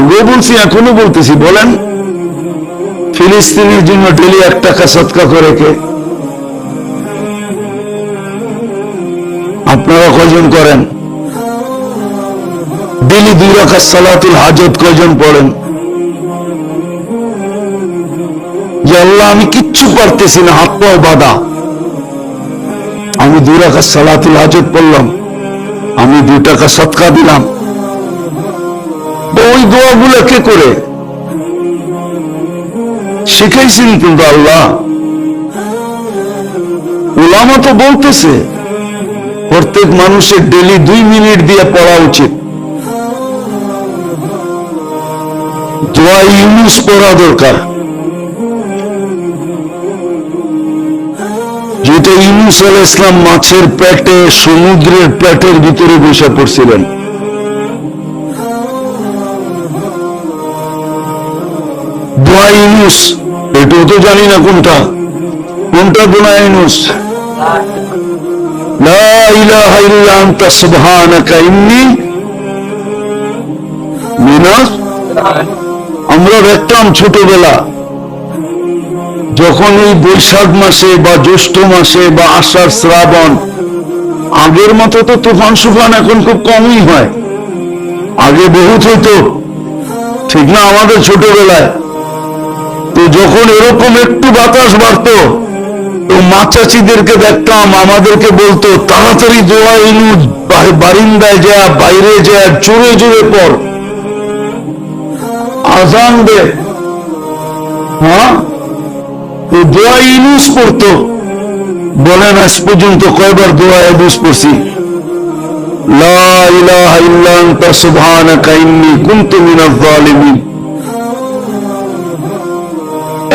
আগেও বলছি, এখনও বলতেছি, বলেন। ফিলিস্তিনের জন্য ডেলি এক টাকা সৎকা করে কে? আপনারা কয়জন করেন? ডেলি দুই রাখা সালাতুল হাজত কয়জন পড়েন? আল্লাহ, আমি কিচ্ছু পারতেছি না, হাত পাও বাধা। আমি দুই রাখা সালাতুল হাজত পড়লাম। আমি দুই টাকা সৎকা দিলাম। ওই দোয়াগুলো কে করে? শিখাইছেন কিন্তু আল্লাহ। ওলামা তো বলতেছে, প্রত্যেক মানুষের ডেলি দুই মিনিট দিয়ে পড়া উচিত। দোয়া ইউনুস পড়া দরকার। যেটা ইউনুস আল ইসলাম মাছের পেটে, সমুদ্রের পেটের ভিতরে বসে পড়ছিলেন। এটাও তো জানি না কোনটা। কোনটা আমরা দেখতাম ছোটবেলা, যখন এই বৈশাখ মাসে বা জ্যৈষ্ঠ মাসে বা আষাঢ় শ্রাবণ, আগের মতো তো তুফান সুফান এখন খুব কমই হয়। আগে বহুত হইতো, ঠিক না আমাদের ছোটবেলায়। তো যখন এরকম একটু বাতাস বাড়তো, তো মাচাচিদেরকে দেখতাম, আমাদেরকে বলতো, তাড়াতাড়ি দোয়া ইনু বারিন্দায় যা, বাইরে যা, জোরে জোরে পর আজান দে। হ্যাঁ দোয়া বলেন, আজ পর্যন্ত কয়বার দোয়া ইনুস পড়ছি? লা ইলাহা ইল্লা আনতা, সুবহানাকা ইন্নী কুনতু মিনাজ জালিমিন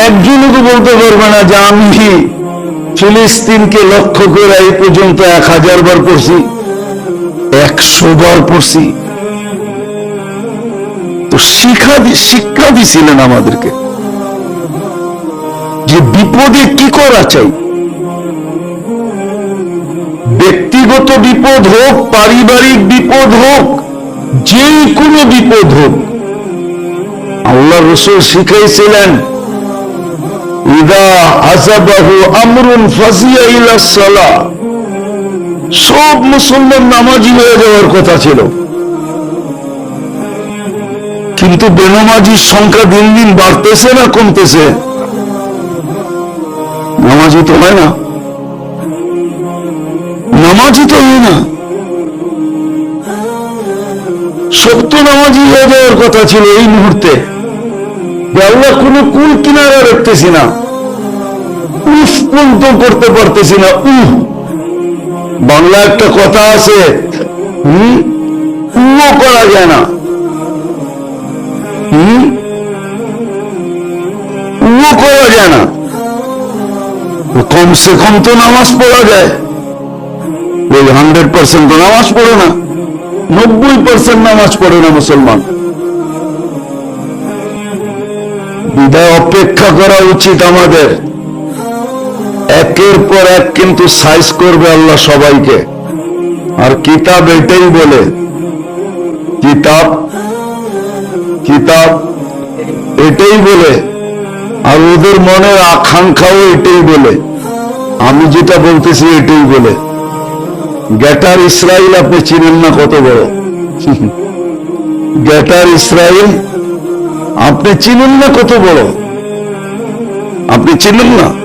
একজনও বলতে পারবে না যে আমি ফিলিস্তিনকে লক্ষ্য করে এই পর্যন্ত এক হাজার বার পড়ছি, একশো বার পড়ছি। তো শিক্ষা শিক্ষা দিছিলেন আমাদেরকে যে বিপদে কি করা চাই। ব্যক্তিগত বিপদ হোক, পারিবারিক বিপদ হোক যে কোনো বিপদ হোক, আল্লাহ রসুল শিখাইছিলেন সব মুসলমান নামাজি হয়ে যাওয়ার কথা ছিল। কিন্তু বেনামাজির সংখ্যা দিন দিন বাড়তেছে না কমতেছে? নামাজি তো হয় না। নামাজি তো হয় না। সত্য নামাজি হয়ে যাওয়ার কথা ছিল এই মুহূর্তে। আল্লাহ কোনো কুল কিনারা রাখতেছি না। উফ পর্যন্ত করতে পারতেছি না, উহ। বাংলা একটা কথা আছে, হম? উও করা যায় না। হম? উও করা যায় না। কমসে কম তো নামাজ পড়া যায়। ওই হান্ড্রেড পার্সেন্ট তো নামাজ পড়ে না। নব্বই পার্সেন্ট নামাজ পড়ে না মুসলমান। বিদায় অপেক্ষা করা উচিত আমাদের। একের পর এক কিন্তু সাইজ করবে আল্লাহ সবাইকে। আর কিতাব এটাই বলে, কিতাব কিতাব এটাই বলে, আর ওদের মনের আকাঙ্ক্ষাও এটাই বলে। আমি যেটা বলতেছি এটাই বলে। গ্যাটার ইসরায়েল আপনি চিনেন না কত বড়। গ্যাটার ইসরায়েল আপনি চিনেন না কত বড়। আপনি চিনেন না?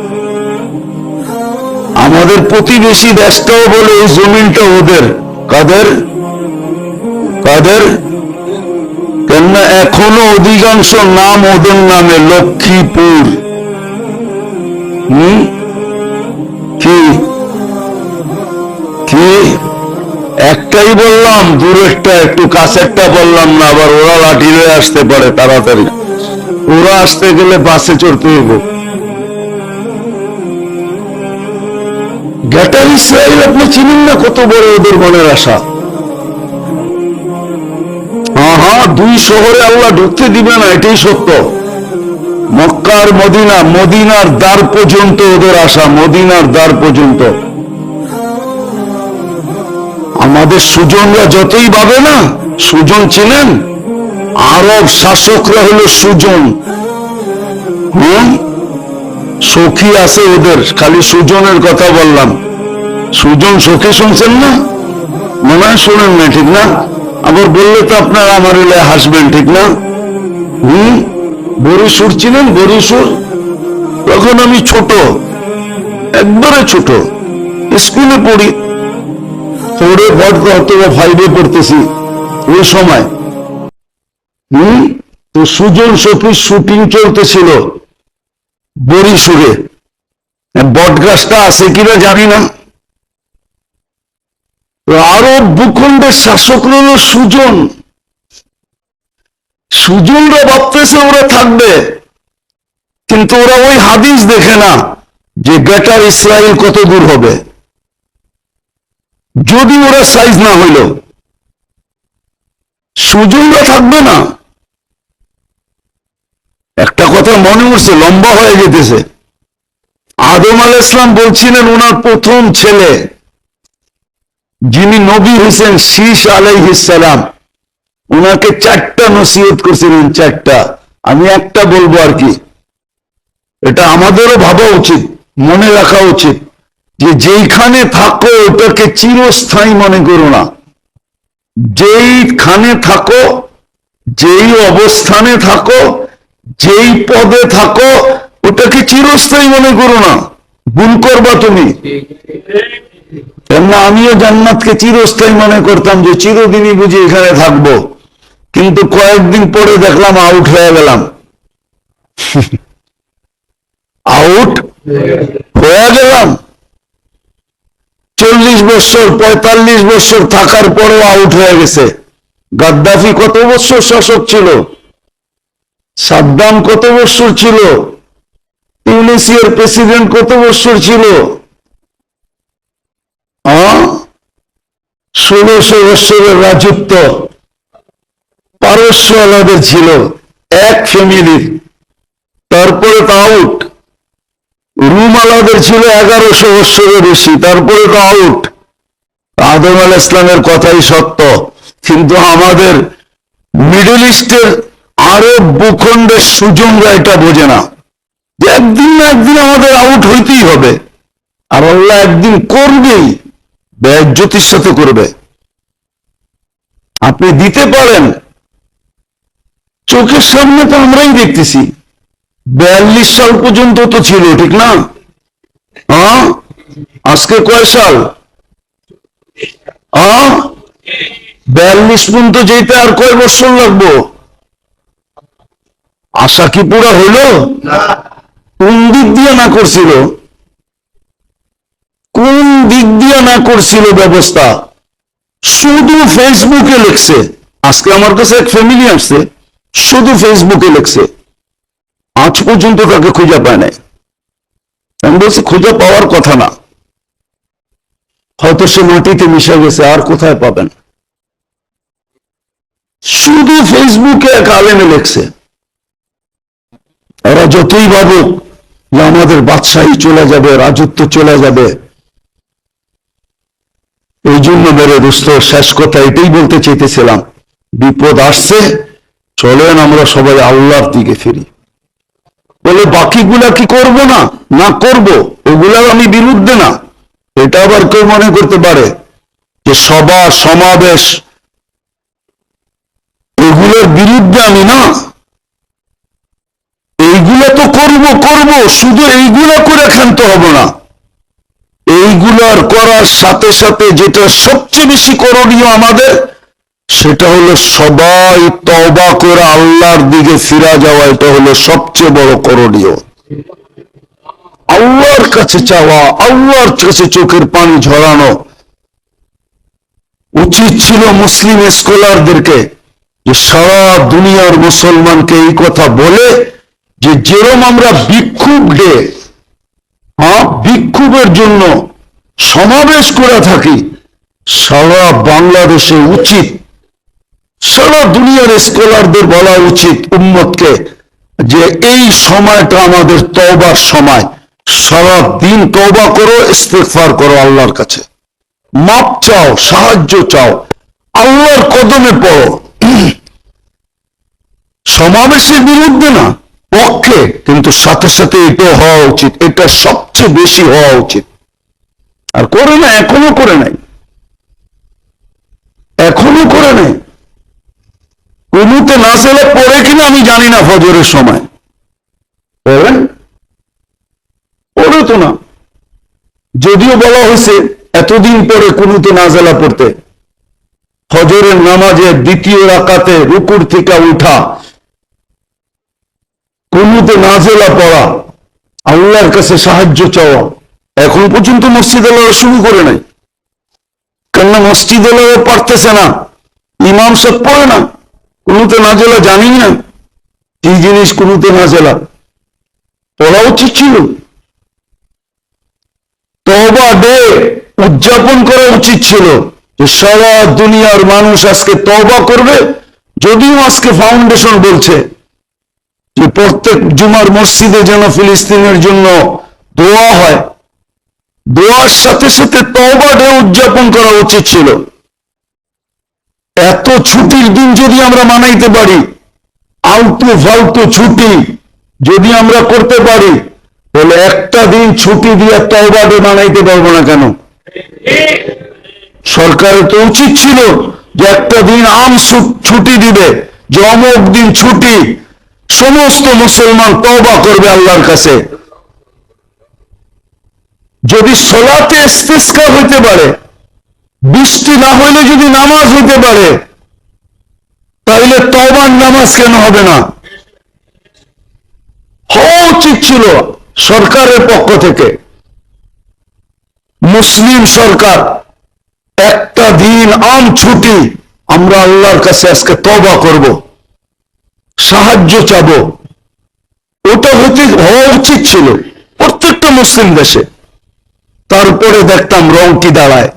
আমাদের প্রতিবেশী দেশটাও বলে এই জমিনটা ওদের। কাদের? কাদের? কেননা এখনও অধিকাংশ নাম ওদের নামে, লক্ষ্মীপুর। কি? একটাই বললাম, দূরেরটা একটু কাছেরটা বললাম না, আবার ওরা লাঠি আসতে পারে তাড়াতাড়ি। ওরা আসতে গেলে বাসে চড়তে হইব। গ্যাটার ইসরায়েল আপনি চিনেন না কত বড় ওদের মনের আশা? আহা, দুই শহরে আল্লাহ ঢুকতে দিবে না, এটাই সত্য। মক্কার মদিনা, মদিনার দ্বার পর্যন্ত ওদের আশা, মদিনার দ্বার পর্যন্ত। আমাদের সুজনরা যতই পাবে না, সুজন চিনেন? আরব শাসকরা হলো সুজন। হম? সখী আছে ওদের, খালি সুজনের কথা বললাম। সুজন সখী শুনছেন না? মনে হয় শোনেন না ঠিক না? আবার বললে তো আপনারা আমার এলে হাসবেন, ঠিক না? হম? বরিশুর ছিলেন বরিশুর তখন আমি ছোট, একবারে ছোট। স্কুলে পড়ি। ফোরে পড়তে অথবা ফাইভে পড়তেছি, ওই সময়। হম? তো সুজন সফির শুটিং চলতেছিল। বরিশুরে সুরে। বটগাছটা আছে কিনা জানি না। আরব ভূখণ্ডের শাসক হল সুজন। সুজনরা ভাবতেছে ওরা থাকবে, কিন্তু ওরা ওই হাদিস দেখে না যে গ্রেটার ইসরায়েল কত দূর হবে। যদি ওরা সাইজ না হইল, সুজনরা থাকবে না। একটা কথা মনে উঠছে, লম্বা হয়ে যেতেছে আদম আল ইসলাম বলছিলেন, ওনার প্রথম ছেলে, যিনি নবী হোসেন শীষ আলাইহিসালাম ওনাকে চারটা নসিহত করছিলেন, চারটা। আমি একটা বলব আর কি, এটা আমাদেরও ভাবা উচিত, মনে রাখা উচিত, যে যেইখানে থাকো, ওটাকে চিরস্থায়ী মনে করো না। যেইখানে থাকো, যেই অবস্থানে থাকো যেই পদে থাকো, ওটাকে চিরস্থায়ী মনে করো না। ভুল করবা তুমি। কেননা আমিও জান্নাতকে চিরস্থায়ী মনে করতাম যে চিরদিনই বুঝি এখানে থাকব। কিন্তু কয়েকদিন পরে দেখলাম আউট হয়ে গেলাম। আউট হয়ে গেলাম। চল্লিশ বছর, পঁয়তাল্লিশ বছর থাকার পরেও আউট হয়ে গেছে। গাদ্দাফি কত বছর শাসক ছিল? সাদ্দাম কত বছর ছিল? ইউনিসিয়ার প্রেসিডেন্ট কত বছর ছিল? ষোলোশো বছরের রাজত্ব পারস্য আলাদের ছিল, এক ফ্যামিলির। তারপরে তো আউট রুম আলাদের ছিল এগারোশো বছরের বেশি, তারপরে তো আউট আদম আল ইসলামের কথাই সত্য। কিন্তু আমাদের মিডল ইস্টের আরব ভূখণ্ডের সুজনরা এটা বোঝে না যে একদিন না একদিন আমাদের আউট হইতেই হবে। আর আল্লাহ একদিন করবেই ব্যজ্যোতির সাথে করবে। আপনি দিতে পারেন, চোখের সামনে তো আমরাই দেখতেছি। বিয়াল্লিশ সাল পর্যন্ত তো ছিল, ঠিক না? আজকে কয় সাল? হ্যাঁ বিয়াল্লিশ পর্যন্ত যেতে আর কয় বছর লাগবো? আশা কি পুরা হইল? কোন দিক দিয়ে না করছিল? কোন দিক দিয়ে না করছিল ব্যবস্থা? শুধু ফেসবুকে লিখছে। আজকে আমার কাছে এক ফ্যামিলি আসছে শুধু ফেসবুকে লিখছে। আজ পর্যন্ত তাকে খুঁজে পায় নাই। আমি বলছি খুঁজে পাওয়ার কথা না। হয়তো সে মাটিতে মিশে গেছে আর কোথায় পাবেন শুধু ফেসবুকে এক আলেমে লেখছে। এরা যতই ভাবুক যে আমাদের বাদশাহী চলে যাবে, রাজত্ব চলে যাবে। এই জন্য মেরে দোস্ত শেষ কথা এটাই বলতে চাইতেছিলাম। বিপদ আসছে, চলেন আমরা সবাই আল্লাহর দিকে ফিরি। বলে, বাকিগুলা কি করব না? না করব ওগুলার আমি বিরুদ্ধে না। এটা আবার কেউ মনে করতে পারে যে সভা, সমাবেশ, এগুলোর বিরুদ্ধে আমি না। এইগুলো তো করব করব, শুধু এইগুলো করে ক্ষান্ত হব না। এইগুলার করার সাথে সাথে যেটা সবচেয়ে বেশি করণীয় আমাদের, সেটা হলো সবাই তবা করে আল্লাহর দিকে ফিরা যাওয়া, এটা হলো সবচেয়ে বড় করণীয়। আল্লাহর কাছে চাওয়া, আল্লাহর কাছে চোখের পানি ঝরানো। উচিত ছিল মুসলিম স্কলারদেরকে যে সারা দুনিয়ার মুসলমানকে এই কথা বলে যে যেরম আমরা বিক্ষোভ ডে হ্যাঁ বিক্ষোভের জন্য সমাবেশ করে থাকি, সারা বাংলাদেশে উচিত, সারা দুনিয়ার স্কলারদের বলা উচিত উম্মতকে যে এই সময়টা আমাদের তওবার সময়, সারা দিন তওবা করো, ইস্তেগফার করো আল্লাহর কাছে। মাপ চাও, সাহায্য চাও, আল্লাহর কদমে পড়ো। সমাবেশের বিরুদ্ধে না পক্ষে কিন্তু সাথে সাথে এটা হওয়া উচিত, এটা সবচেয়ে বেশি হওয়া উচিত। আর করে না, এখনও করে নাই। এখনও করে নাই। কুনুতে নাজেলা পড়ে কিনা আমি জানি না ফজরের সময়। পড়েন? পড়ে তো না। যদিও বলা হয়েছে, এতদিন পরে কুনুতে নাজেলা পড়তে। ফজরের নামাজের দ্বিতীয় রাকাতে রুকুর থেকে উঠা কুনুতে নাজেলা পড়া, আল্লাহর কাছে সাহায্য চাওয়া, এখন পর্যন্ত মসজিদ আল্লাহ শুরু করে নাই। কেননা মসজিদ আল্লাহ পারতেছে না, ইমাম সব পড়ে না, কুনুতে নাজেলা জানি না কি জিনিস কুনুতে নাজেলা? পড়া উচিত ছিল। তবা ডে উদযাপন করা উচিত ছিল যে সারা দুনিয়ার মানুষ আজকে তবা করবে, যদিও আজকে ফাউন্ডেশন বলছে যে প্রত্যেক জুমার মসজিদে যেন ফিলিস্তিনের জন্য দোয়া হয়, দোয়ার সাথে সাথে তবা ডে উদযাপন করা উচিত ছিল। এত ছুটির দিন যদি আমরা মানাইতে পারি, আলতু ফালতু ছুটি যদি আমরা করতে পারি, তাহলে একটা দিন ছুটি দিয়ে তবা ডে মানাইতে পারব না কেন? সরকারের তো উচিত ছিল যে একটা দিন আম ছুটি দিবে, যে অমুক দিন ছুটি সমস্ত মুসলমান তবা করবে আল্লাহর কাছে। যদি সোলাতে ইস্তেস্কা হইতে পারে, বৃষ্টি না হইলে যদি নামাজ হইতে পারে তাহলে তবার নামাজ কেন হবে না? হওয়া উচিত ছিল সরকারের পক্ষ থেকে। মুসলিম সরকার, একটা দিন আম ছুটি, আমরা আল্লাহর কাছে আজকে তবা করব। সাহায্য চাব। ওটা হতে হওয়া উচিত ছিল প্রত্যেকটা মুসলিম দেশে। তারপরে দেখতাম রং কি দাঁড়ায়,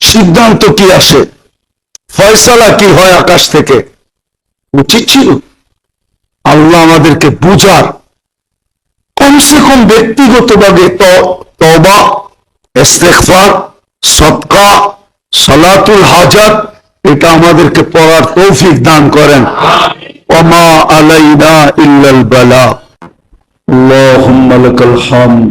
সিদ্ধান্ত কি আসে, ফয়সালা কি হয় আকাশ থেকে। উচিত ছিল আল্লাহ আমাদেরকে বুঝার। কমসে কম ব্যক্তিগতভাবে তবা ইস্তেগফার, সদকা, সালাতুল হাজাত, এটা আমাদেরকে পড়ার তৌফিক দান করেন। وما علينا إلا البلاء. اللهم لك الحمد.